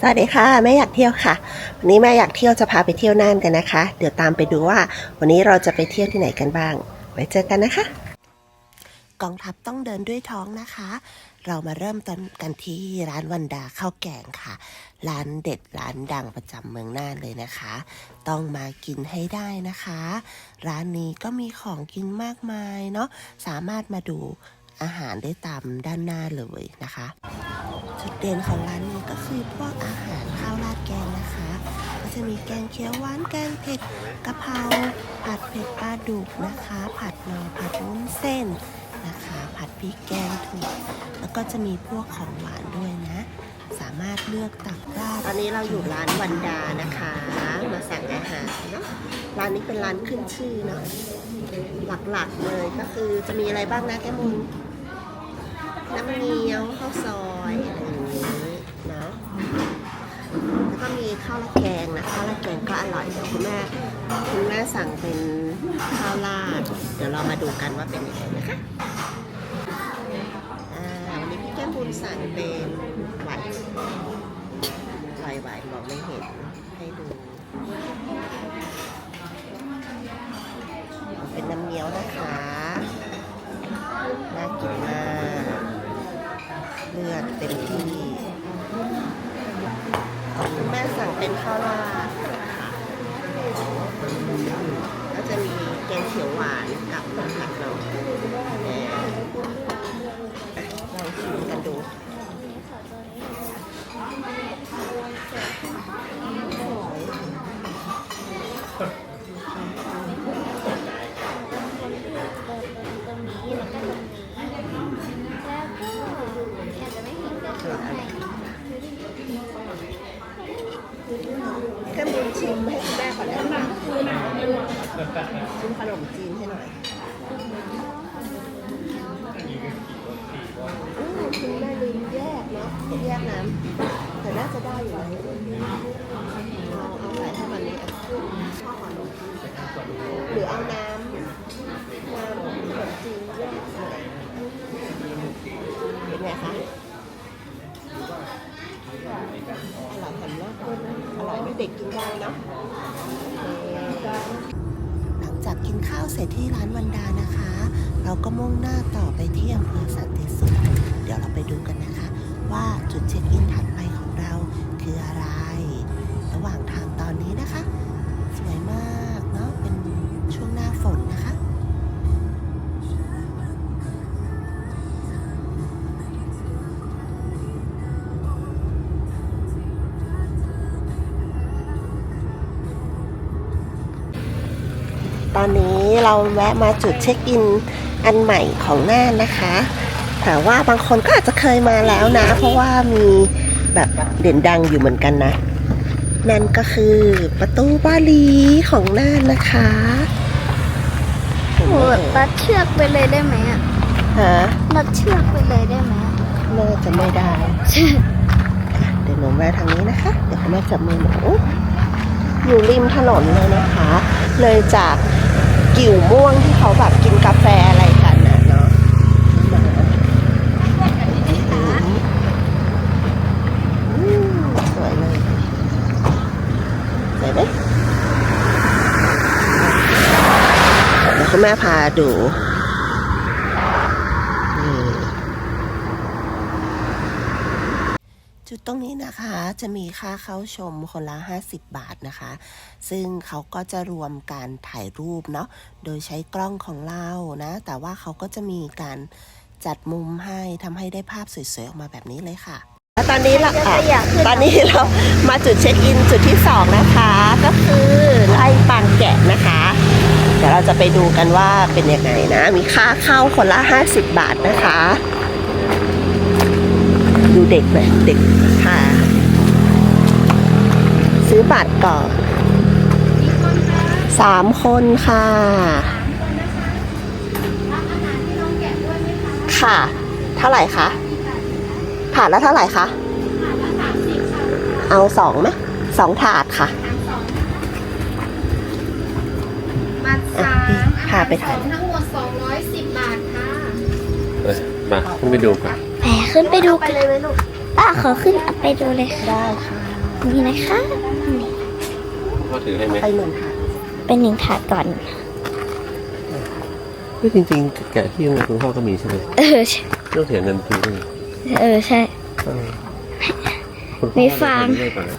สวัสดีค่ะแม่อยากเที่ยวค่ะ วันนี้แม่อยากเที่ยวจะพาไปเที่ยวน่านกันนะคะ เดี๋ยวตามไปดูว่า วันนี้เราจะไปเที่ยวที่ไหนกันบ้าง ไว้เจอกันนะคะ กองทัพต้องเดินด้วยท้องนะคะ เรามาเริ่มต้นกันที่ร้านวันดาข้าวแกงค่ะ ร้านเด็ดร้านดังประจำเมืองน่านเลยนะคะ ต้องมากินให้ได้นะคะ ร้านนี้ก็มีของกินมากมายเนาะสามารถมาดู อาหารได้ตามด้านหน้าเลยนะคะ จุดเด่นของร้านนี้ก็คือพวกอาหารข้าวราดแกงนะคะ ก็จะมีแกงเขียวหวานแกงเผ็ดกะเพราผัดเผ็ดปลาดุกนะคะ ผัดหน่อผัดวุ้นเส้นนะคะ ผัดพริกแกงถั่วแล้วก็จะมีพวกของหวานด้วยนะ สามารถเลือกตักได้ตอนนี้เราอยู่ร้านวันดานะคะ มาสั่งอาหารเนาะร้านนี้เป็นร้านขึ้นชื่อเนาะหลักๆเลยก็คือจะมีอะไรบ้างนะแก้มุน น้ำเงี้ยวข้าวซอยอะไรอย่างนี้นะแล้วก็มีข้าวราดแกงนะข้าวราดแกงก็อร่อยเดี๋ยวคุณแม่คุณแม่สั่งเป็นข้าวราดเดี๋ยวเรามาดูกันว่าเป็นยังไงนะคะวันนี้พี่แก้มบุญสั่งเป็นหวานหวานหวมองไม่เห็นให้ดูเป็นน้ำเงี้ยวนะคะ น่ากินมาก เลือดเต็มที่คุณแม่สั่งเป็นข้าวราดค่ะก็จะมีแกงเขียวหวานกับผัดเนาะแหมอะลองชิมกันดู แค่บุญชิมให้คุณแม่ก่อนได้ไหมชิมขนมจีนให้หน่อยอืมคุณแม่ลืมแยกเนาะแย กน้ำแต่น่าจะได้อยู่นะเอาเอาใส่ให้มันนี้อะข้าวขนมหรือเอาน้ำน้ำขนมจีนแยกเป็นไงคะอร่อยแถมน่ากินอร่อยไม่เด็กกินได้นะหลังจากกินข้าวเสร็จที่ร้านวันดานะคะ เราก็มุ่งหน้าต่อไปที่อำเภอสันติสุข เดี๋ยวเราไปดูกันนะคะ ว่าจุดเช็คอินถัดไปของเราคืออะไร ระหว่างทางตอนนี้นะคะ สวยมากเนาะเป็นช่วงหน้าฝนนะคะ ตอนนี้เราแวะมาจุดเช็คอินอันใหม่ของน่านนะคะ แต่ว่าบางคนก็อาจจะเคยมาแล้วนะ เพราะว่ามีแบบเด่นดังอยู่เหมือนกันนะ นั่นก็คือประตูบาลีของน่านนะคะเห็นโหไหมรัดเชือกไปเลยได้ไหมอะฮะรัดเชือกไปเลยได้ไหมอะน่าจะไม่ได้อะเดี๋ยวหนูแวะทางนี้นะคะ เดี๋ยวคุณแม่จับมือหนูอยู่ริมถนนเลยนะคะ เลยจากกิ่วม่วงที่เขาแบบกินกาแฟอะไรกันนะเนาะมาอืมสวยเลยสวยไหมเดี๋ยวคุณแม่พา ดูนี่จุดตรงนี้นะคะจะมีค่าเข้าชมคนละ 50 บาทนะคะ ซึ่งเขาก็จะรวมการถ่ายรูปเนาะโดยใช้กล้องของเรานะ แต่ว่าเขาก็จะมีการจัดมุมให้ทำให้ได้ภาพสวยๆ ออกมาแบบนี้เลยค่ะแล้วตอนนี้เราอะตอนนี้เรามาจุดเช็คอินจุดที่สองนะคะ ก็คือไล่ปางแกะนะคะ เดี๋ยวเราจะไปดูกันว่าเป็นยังไงนะ มีค่าเข้าคนละ 50 บาทนะคะ ดูเด็กหน่อยเด็กค่ะ ซื้อบัตรก่อนสามคนค่ะ ค่ะ เท่าไหร่คะถาดละเท่าไหร่คะ เอาสองไหมสองถาดค่ะ บัตรสาม อะพี่พาไปถ่ายทั้งหมด210 บาทค่ะเออมาขึ้นไปดูกันแหมขึ้นไปดูไปเลยไหมลูกป้าขอขึ้นไปดูเลยค่ะได้ค่ะนี่นะคะพ่อถือให้ไหมไปหนึ่งค่ะเป็นหนึ่งถาดก่อนไม่จริงๆแกะที่โรงเรียนคุณพ่อก็มีใช่ไหมเออใช่ต้องเสียเงินซื้อด้วยเออใช่เออคุณพ่อมีฟาร์มเลือกก่อนนะ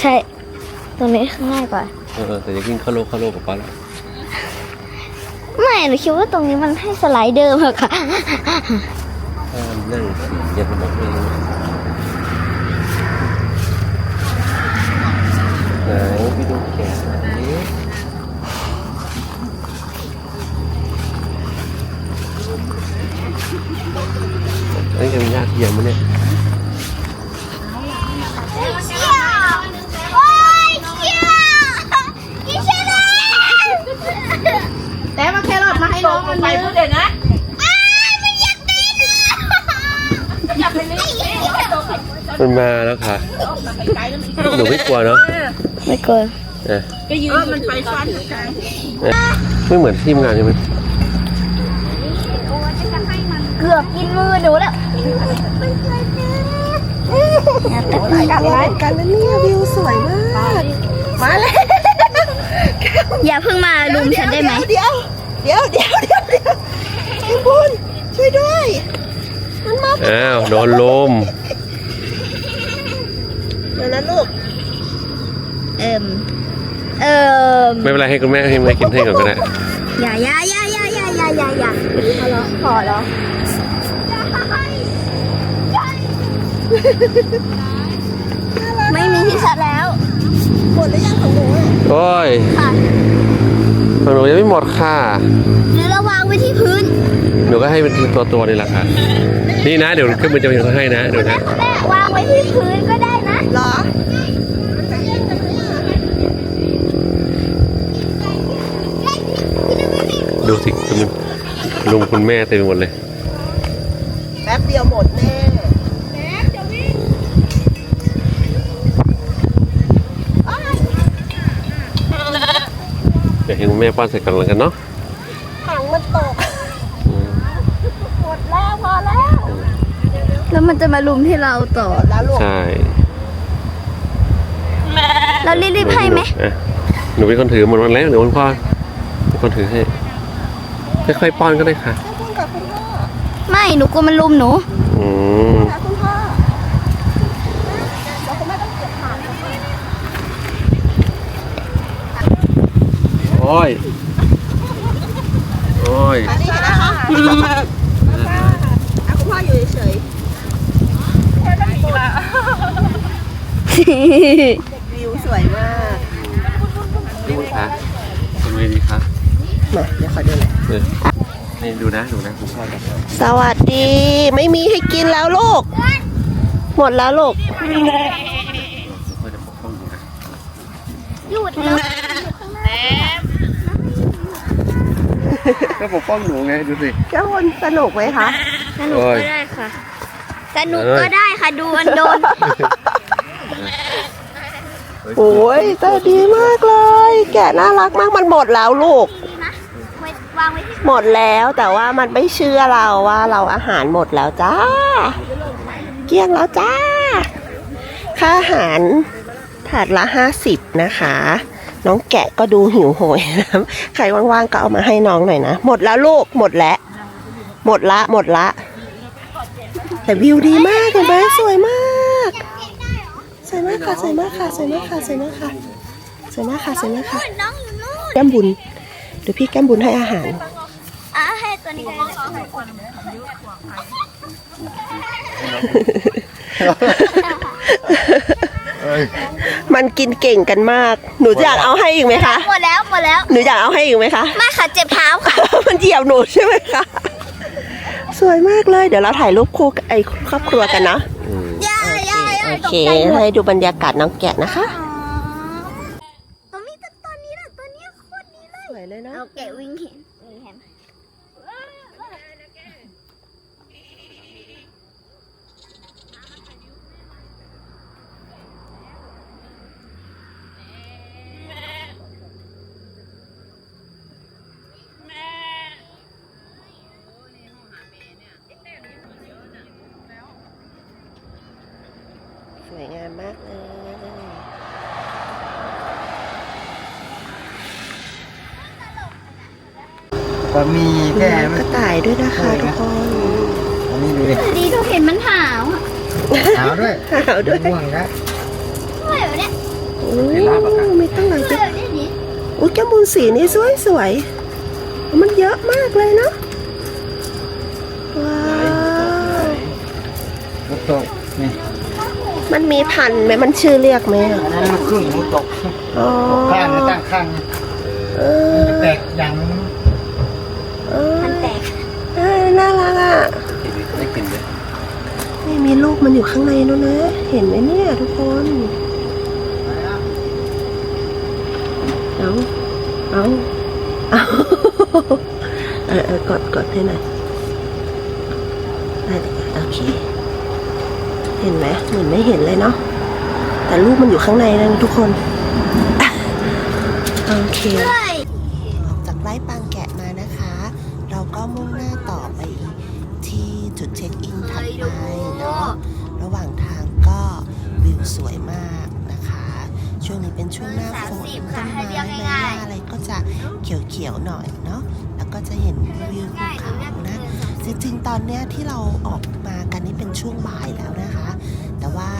ใช่ ตรงนี้ง่ายกว่าเออแต่จะกินข้าวโลกข้าวโลกกับป้าแล้วไม่ หนูคิดว่าตรงนี้มันให้สไลเดอร์มากค่ะนั่งขี่เย็นบอกไม่รู้ไหนไปดูแกะนี้อันนี้จะมีญาติเทียมมั้ยเนี่ย แต่มาแครอทมาให้น้องมัน ไปพูดเดี๋ยวนะ มันมาแล้วค่ะ หนูไม่กลัวเนาะไม่เกินเอ๊ะก็ยืนมันไปฟันเอ๊ะไม่เหมือนที่ทำงานใช่ไหมเกือบกินมือหนูแล้วถ่ายกันไลฟ์กันนะเนี่ยวิวสวยมาก มาเลยอย่าเพิ่งมาลุมฉันได้ไหมเดี๋ยวเดี๋ยวเดี๋ยวเดี๋ยวเดี๋ยวแก้มบุญช่วยด้วยมันมาอ้าวโดนลมเดี๋ยว นะลูก เอิมเอิมไม่เป็นไรให้คุณแม่ให้แม่กินให้ก่อนก็ได้อย่าอย่าอย่าอย่าอย่าอย่าอย่าอย่าขอร้องขอร้องไม่มีที่ชัดแล้วหมดหรือยังของหนูอะโอ้ยค่ะของหนูยังไม่หมดค่ะหรือเราวางไว้ที่พื้นหนูก็ให้เป็นตัวตัวๆนี่แหละค่ะ นี่นะเดี๋ยวขึ้นมันจะมีคนให้นะเดี๋ยวนะแม่วางไว้ที่พื้นก็ได้นะ เหรอดูสิคุณลุงคุณแม่เต็มไปหมดเลย แป๊บเดียวหมดแน่เดี๋ยวให้คุณแม่ป้อนเสร็จกันแล้วกันเนาะถังมันตกอืมหมดแล้วพอแล้ว แล้วมันจะมาลุมที่เราต่อหมดแล้วลูกใช่ เรารีบๆให้ไหมอะหนูเป็นคนถือหมดวันแล้วเดี๋ยวคุณพ่อเป็นคนถือให้ค่อยๆป้อนก็ได้ค่ะขอบคุณกับคุณพ่อไม่หนูกลัวมันลุมหนู อืมค่ะคุณพ่อแล้วคุณแม่ต้องเก็บผักนะคะโอ้ย โอ้ย อันนี้เห็นนะคะอะคุณพ่ออยู่เฉยๆ วิวสวยมากดูคะทำไงดีคะมาเดี๋ยวขอดูหน่อยเออนี่ดูนะดูนะคุณพ่อจะสวัสดี ไม่มีให้กินแล้วลูก หมดแล้วลูกคุณพ่อจะปกป้องดูนะหยุดแล้วก็ปกป้องหนูไงดูสิ เจ้าคนสนุกไหมคะ สนุกโอ้ยก็ได้ค่ะ สนุกเอ้ยก็ได้ค่ะ ดูอันโดน โอ้ยใจดีมากเลย แกะน่ารักมากมันหมดแล้วลูกไว้วางไว้ที่หมดแล้วแต่ว่ามันไม่เชื่อเราว่าเราอาหารหมดแล้วจ้า เกลี้ยงแล้วจ้า ค่าอาหารถาดละห้าสิบนะคะ น้องแกะก็ดูหิวโหยนะใครว่างๆก็เอามาให้น้องหน่อยนะ หมดแล้วลูกหมดแล้ว หมดละหมดละ แต่วิวดีมากเห็นไหมสวยมากส วยมากค่ะสวยมากค่ะสวยมากค่ะสวยมากค่ะสวยมากค่ะสวยมากค่ะน้องอยู่นู่นแก้มบุญเดี๋ยวพี่แก้มบุญให้อาหารอะให้ตัวนี้ก็ได้มันกินเก่งกันมาก หนูอยากเอาให้อีกไหมคะ หมดแล้วหมดแล้ว หนูอยากเอาให้อีกไหมคะ ไม่ค่ะเจ็บเท้าค่ะ มันเหยียบหนูใช่ไหมคะ สวยมากเลย เดี๋ยวเราถ่ายรูปคู่กับไอ้ครอบครัวกันเนาะ โอตเคกใจหมดให้ดูบรรยากาศน้องแกะนะคะ ตรงนี้ตตัวนี้นะตัวนี้โคตรดีเลย สวยเลยเนาะ เอาแกะวิ่งเห็นวิ่งเห็น สวยงามมากเลย บะห มี่แค่กระต่ายด้วยนะคะทุกคนอันนี้ดูดิดีเราเห็นมันหาวอะหนาวด้วยหาวด้วยง่วงครับทำไมวะเนี่ยโอ้ไม่ต้องหลายทำไมจุดวะเนี่ยนี่อุ้ยแก้มบุญสีนี่สวยสวยๆมันเยอะมากเลยเนาะว้าวลูกตกนี่มันมีพันธุ์ไหมมันชื่อเรียกไหมอะอันนั้นลูกครึ่งลูกตกอ๋อข้างนะตั้งข้างเอมันอจะแตกอย่างนึง เออ มันแตก เออน่ารักอะ ได้กินเลย นี่ลูกมันอยู่ข้างในนู้นนะ เห็นไหมเนี่ยทุกคนเอาเอาเอาเออเออกดกดให้หน่อยได้เลยโอเค เห็นไหมเหมือนไม่เห็นเลยเนาะแต่ลูกมันอยู่ข้างในนะทุกคน โอเค ขียวๆหน่อยเนาะแล้วก็จะเห็นวิวภูเขานะจริงๆตอนเนี้ยที่เราออกมากันนี่เป็นช่วงบ่ายแล้วนะคะ แต่ว่า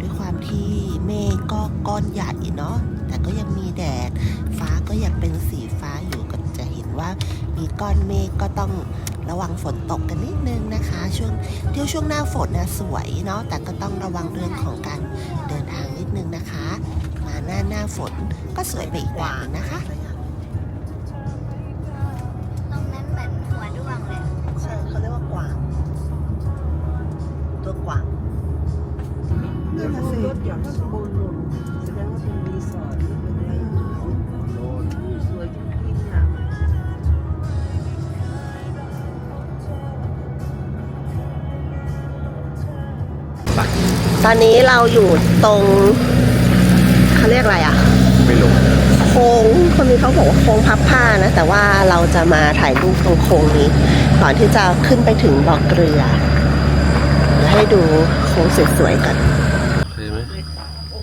ด้วยความที่เมฆก็ก้อนใหญ่เนาะแต่ก็ยังมีแดดฟ้าก็ยังเป็นสีฟ้าอยู่ก็จะเห็นว่ามีก้อนเมฆก็ต้องระวังฝนตกกันนิดนึงนะคะ ช่วงเที่ยวช่วงหน้าฝนนะสวยเนาะแต่ก็ต้องระวังเรื่องของการเดินทางนิดนึงนะคะ มาหน้าหน้าฝนก็สวยไปอีกแบบนึงนะคะ ตอนนี้เราอยู่ตรงเขาเรียกอะไรอะไม่ลงโค้งคนนี้เขาบอกว่าโค้งพับผ้านะ แต่ว่าเราจะมาถ่ายรูปตรงโค้งนี้ก่อนที่จะขึ้นไปถึงบ่อเกลือเดี๋ยวให้ดูโค้งสวยๆกันเคยไหม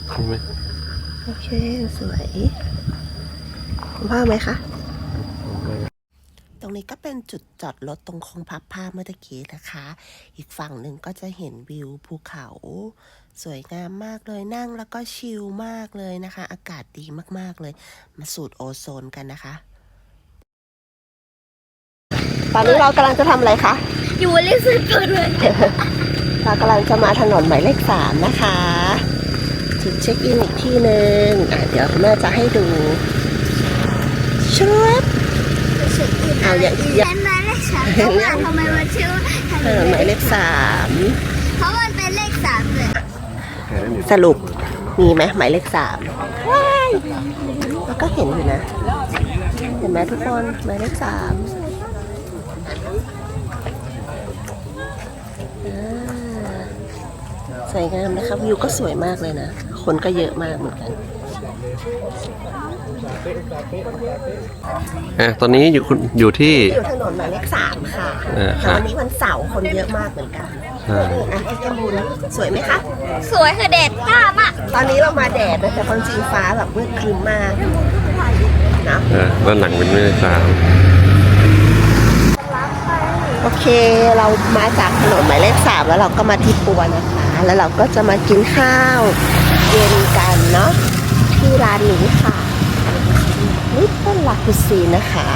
เคยไหมโอเคสวยคุณพ่อไหมคะต รงนี้ก็เป็นจุดจอดรถตรงโค้งพับผ้าเมื่อตะกี้นะคะ อีกฝั่งหนึ่งก็จะเห็นวิวภูเขา สวยงามมากเลยนั่งแล้วก็ชิลมากเลยนะคะ อากาศดีมากๆเลย มาสูดโอโซนกันนะคะ ตอนนี้เรากำลังจะทำอะไรคะ อยู่บนเลขสิบเปิดเลย เรากำลังจะมาถนนหมายเลขสามนะคะจุดเช็คอินอีกที่หนึ่งอะเดี๋ยวคุณแม่จะให้ดูชุด เอาอย่าอย่าเป็นหมายเลขสามทำไมทำไมมันชื่อว่าถนนหมายเลขสามเพราะมันเป็นเลขสามเลยเคยได้หนึ่งสรุปมีไหมหมายเลขสามว้ายแล้วก็เห็นอยู่นะ เห็นไหมทุกคนหมายเลขสามอ่าสวยงามนะคะวิวก็สวยมากเลยนะ คนก็เยอะมากเหมือนกัน อะตอนนี้อยู่คุณอยู่ที่ อยู่ถนนหมายเลขสามค่ะเออแต่ค่ะวันนี้วันเสาร์คนเยอะมากเหมือนกันใช่นี่อะพี่แกมบุญสวยไหมคะ สวยคือเด็ดกล้ามากตอนนี้เรามาแดดนะแต่ความจริงฟ้าแบบมืดครึ้มมากนะเออด้านหลังเป็นไม่ได้สามโอเค เรามาจากถนนหมายเลขสามแล้วเราก็มาที่ปัวนะคะ แล้วเราก็จะมากินข้าวเย็นกันเนาะที่ร้านนี้ค่ะ ลิปต้นลาคุซีนะคะ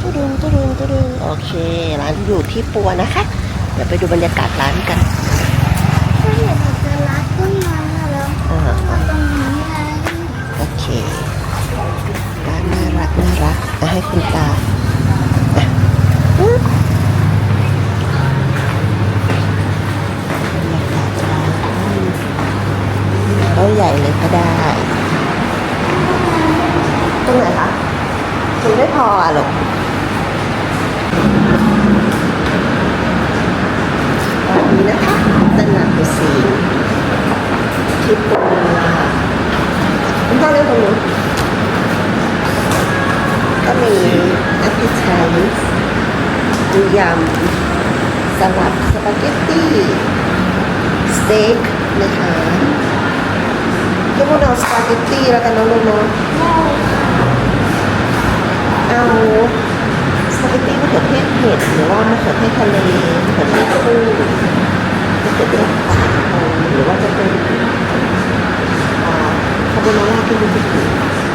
ตุดุงตุดุงตุดุงโอเค ร้านอยู่ที่ปัวนะคะ เดี๋ยวไปดูบรรยากาศร้านกันถ้าเห็นมันจะรัดต้นไม้แล้วอ่าตรงนี้ไงโอเคร้านน่ารักน่ารักอะให้คุณตาอะปึ๊บบรรยากาศร้านโต๊ะใหญ่เลยก็ได้ต รงไหนคะมันไม่พออะหรอกนนี้นะคะตลาดกุซีที่ปูคุณพ่อเล่นตรงนู้นก็มีแอปเปิลไทส์ดูยำสลัดสปาเกตตี้ สเต็กนะคะที่พวกเราสปาเกตตี้แล้วกันน้องน้องๆ เอาสปาเกตตี้มะเขือเทศเผ็ดหรือว่ามะเขือเทศทะเลมะเขือเทศคู่มะเขือเทศปลาหรือว่าจะเป็นคาโบนาร่าที่มีพริก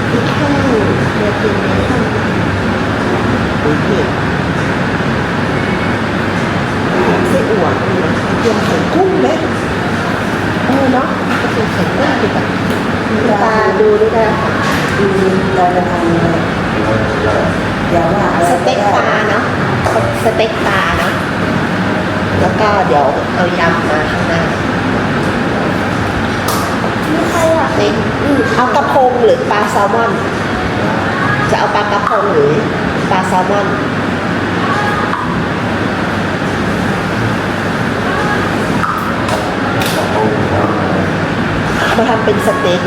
พริกแห้งเนื้อเค็มเนื้อข้นหรือเผ็ดไส้อั่วเตรียมไข่กุ้งไหมเออเนาะก็เป็นไข่กุ้งดีกว่าตาดูด้วยกันดูเราจะทำ เดี๋ยวว่าสเต็กปลาเนาะสเต็กปลาเนาะแล้วก็เดี๋ยวเอายำมาข้างหน้าไม่ใครอะนี่อืมเอากระพงหรือปลาแซลมอน จะเอาปลากระพงหรือปลาแซลมอนมาทำเป็นสเต็ก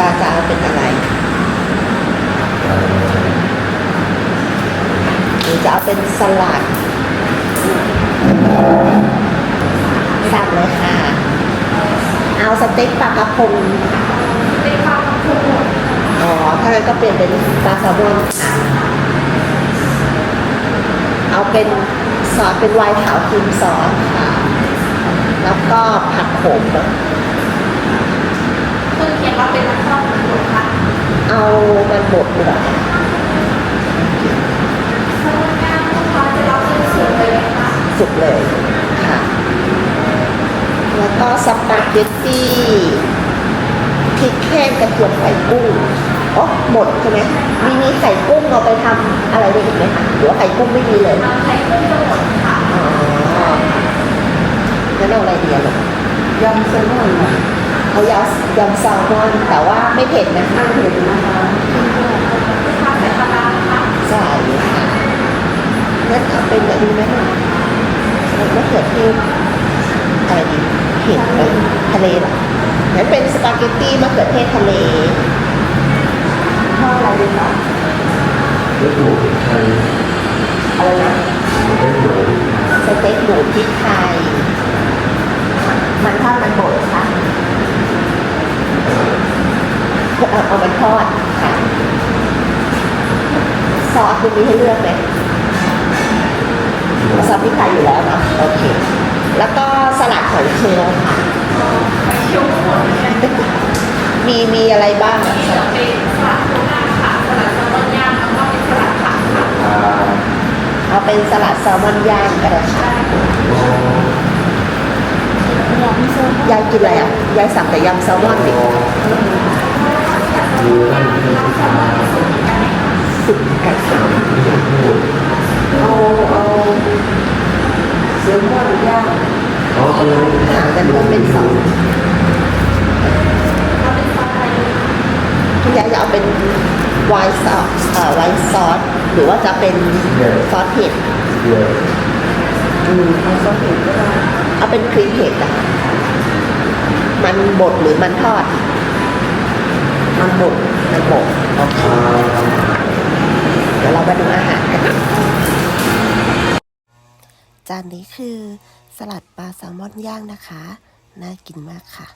หรือปลาจะเอาเป็นอะไรหรือจะเอาเป็นสลัดสั่งเลยค่ะ เอาสเต็กปลากระพงสเต็กปลากระพงอ๋อ ถ้างั้นก็เปลี่ยนเป็นปลาแซลมอนค่ะเอาเป็นซอสเป็นไวน์ขาวครีมซอสค่ะ แล้วก็ผักโขมเนอะคุณเขียน ว่าเป็นน้ำข้าวหมูค่ะเอามันบดดีกว่าสมมติว่าลูกค้าจะรับเป็นส่วนเลยไหมคะสุกเลยค่ะ แล้วก็สปาเกตตี้พริกแห้งกระเทียมไข่กุ้งอ๋อหมดใช่ไหมมีมีไข่กุ้งเอาไปทำอะไรได้อีกไหมคะหรือว่าไข่กุ้งไม่มีเลยไข่กุ้งจะหมดค่ะอ๋องั้นเอาอะไรดีอะลูก ยำแซลมอนอะ เอายำยำแซลมอนแต่ว่าไม่เผ็ดนะไม่เผ็ดนะคะใส่ปลาร้าไหมคะใช่ค่ะงั้นเอาเป็นแบบนี้ไหมล่ะแล้วมะเขือเทศอะไรดีเผ็ดไหมทะเลเหรองั้นเป็นสปาเกตตี้มะเขือเทศทะเลข้าวอะไรดีคะอะไรนะสเต็กหมูพริกไทย มันทอดมันบดค่ะเอาเอามันทอดค่ะ ซอสมันมีให้เลือกไหมซอสพริกไทยอยู่แล้วเนาะโอเค แล้วก็สลัดของเชลค่ะ มีมีอะไรบ้างอะสลัดเป็นสลัดโคราค่ะสลัดแซลมอนย่างแล้วก็เป็นสลัดผักค่ะเอาเป็นสลัดแซลมอนย่างก็ได้ค่ะยำโซนยายกินอะไรอะยายสั่งแต่ยำแซลมอนดิ สุดกัดเอาเอาแซลมอนย่างหากันก็เป็นสองคุณยายจะเอาเป็นไวน์ซอสไวน์ซอสหรือว่าจะเป็นซอสเผ็ดอืมเอาซอสเผ็ดก็ได้เอาเป็นครีมเผ็ดอะมันบดหรือมันทอด มันบดมันบดโอเค เดี๋ยวเรามาดูอาหารกันจานนี้คือสลัดปลาแซลมอนย่างนะคะ น่ากินมากค่ะ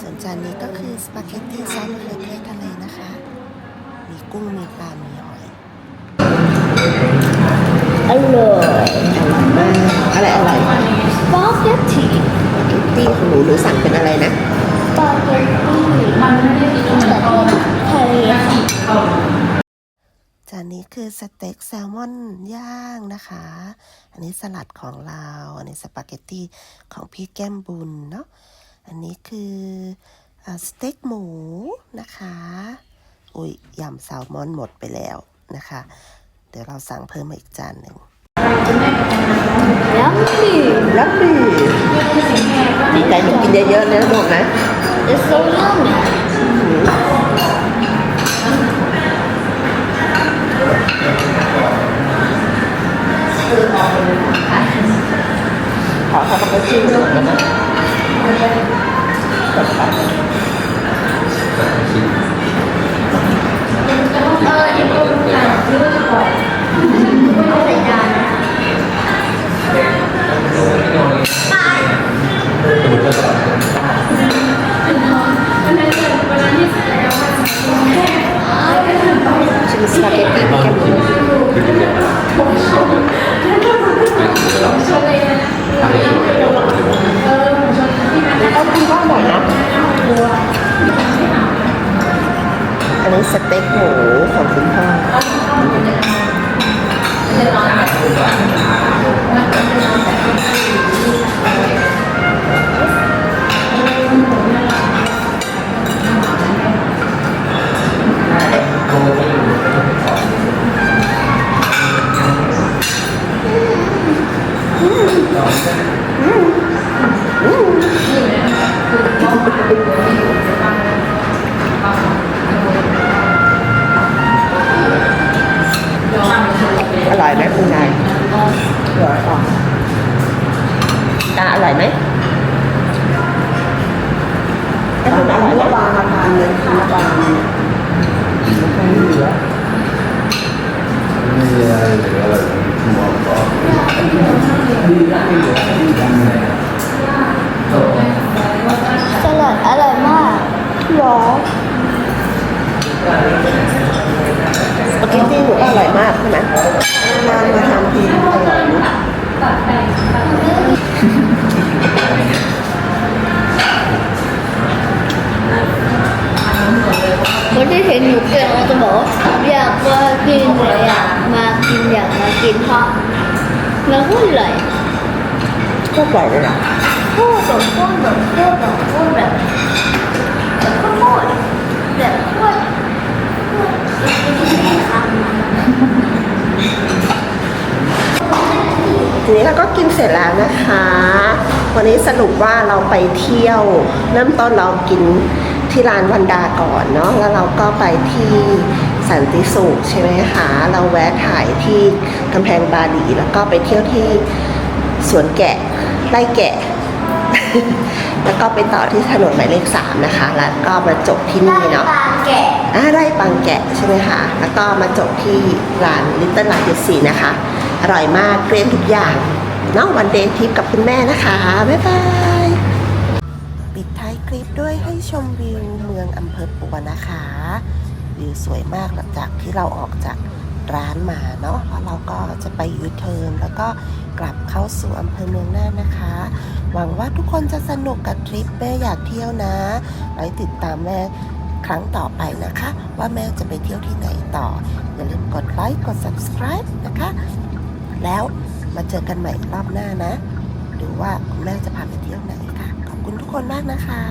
ส่วนจานนี้ก็คือสปาเกตตี้ซอสมะเขือเทศทะเลนะคะ มีกุ้งมีปลา มีหอยอร่อย คือสเต็กแซลมอนย่างนะคะ อันนี้สลัดของเรา อันนี้สปาเกตตี้ของพี่แก้มบุญเนาะ อันนี้คือเอ่อสเต็กหมูนะคะ อุ้ยยำแซลมอนหมดไปแล้วนะคะ เดี๋ยวเราสั่งเพิ่มมาอีกจานหนึ่งแล้วนี่รับดีดีใจหนูกินเยอะๆนะลูกนะ It's so yummy ขอเขาไปชิมหน่อยนะกดไปเออเดี๋ยวก็รู้กันรู้จะบอกไม่ใส่จานวันนั้นวันนั้นที่ใส่แล้วมันอ คือสปาเกตตี้แกมอนต้องกินข้าวบ่อยนะอันนี้สเต็กหมูของคุณพ่อ นี้เราก็กินเสร็จแล้วนะคะ วันนี้สรุปว่าเราไปเที่ยว เริ่มต้นเรากินที่ร้านวันดาก่อนเนาะแล้วเราก็ไปที่สันติสุขใช่ไหมคะเราแวะถ่ายที่กำแพงบาหลีแล้วก็ไปเที่ยวที่สวนแกะไร่แกะ แล้วก็ไปต่อที่ถนนหมายเลขสามนะคะ แล้วก็มาจบที่นี่เนาะปลาแกะอ่าไร่ปังแกะใช่ไหมคะแล้วก็มาจบที่ร้าน Little l i g h t สีนะคะ อร่อยมากเกรียนทุกอย่างเน้องวันเดย์ทริปกับคุณแม่นะคะ บ๊ายบาย ปิดท้ายคลิปด้วยให้ชมวิวเมืองอำเภอปัวนะคะ วิวสวยมากหลังจากที่เราออกจากร้านมาเนาะแล้วเราก็จะไปยูเทิร์นแล้วก็กลับเข้าสู่อำเภอเมืองน่านนะคะ หวังว่าทุกคนจะสนุกกับทริปแม่อยากเที่ยวนะ ไว้ติดตามแม่ครั้งต่อไปนะคะ ว่าแม่จะไปเที่ยวที่ไหนต่อ อย่าลืมกดไลค์กด subscribe นะคะ แล้ว มาเจอกันใหม่รอบหน้านะ หรือว่าคุณแม่จะพาไปเที่ยวไหนค่ะ ขอบคุณทุกคนมากนะคะ